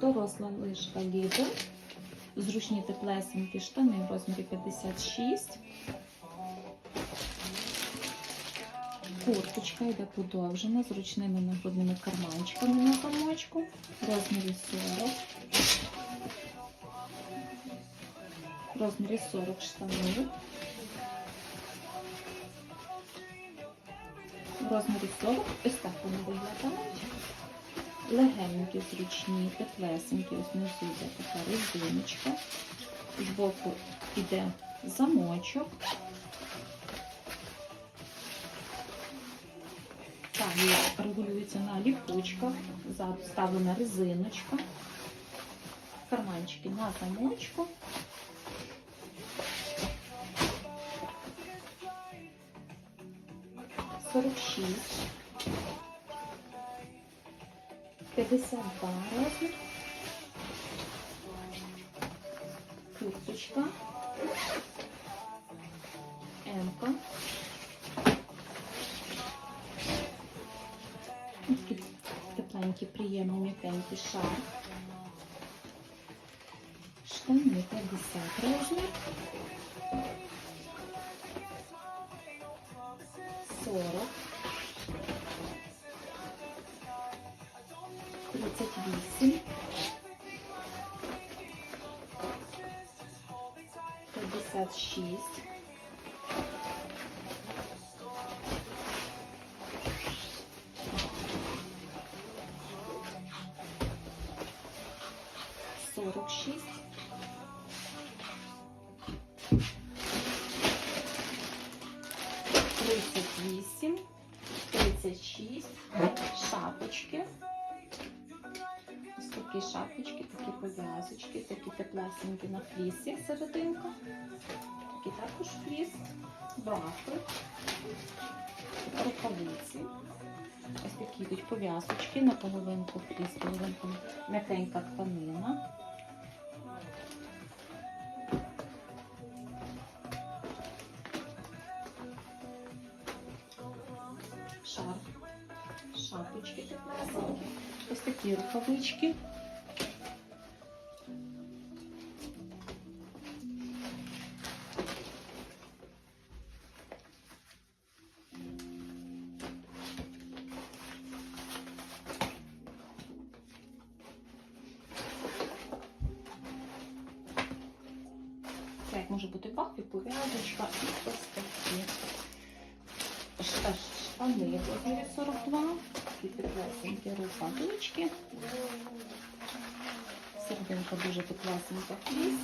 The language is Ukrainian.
Доросла лишка Lidl. Зручні теплесенькі штани в розмірі 56. Курточка йде подовжена з ручними нагрудними карманчиками на замочку. Розмірі 40. Розмірі 40 штани. Розмірі 40. Ось так вони виглядають. Легенькі, зручні, теплесенькі. Ось внизу йде така резиночка. Збоку йде замочок. Талія регулюється на ліпучках, ззаду вставлена резиночка, карманчики на замочку. Сорок шість. 52 розмір. Курточка. М-ка. Такий тепленький, приємний, м'якенький шар. Штани 50 розмір. 40. 38. 56. Сорок шість. Тридцять вісім. Тридцять шість. Шапочки. Такі шапочки, такі пов'язочки, такі теплесенькі на флісі серединка. Такі також фліс, бафи, рукавиці. Ось такі йдуть пов'язочки на половинку фліс, половинку м'якенька тканина. Шарф, шапочки теплесенькі. Ось такі рукавички. Може бути бафі, пов'язочка і ось. Штани в розмірі 42, такі теплесенькі рукавички. Серединка дуже теплесенька фліс.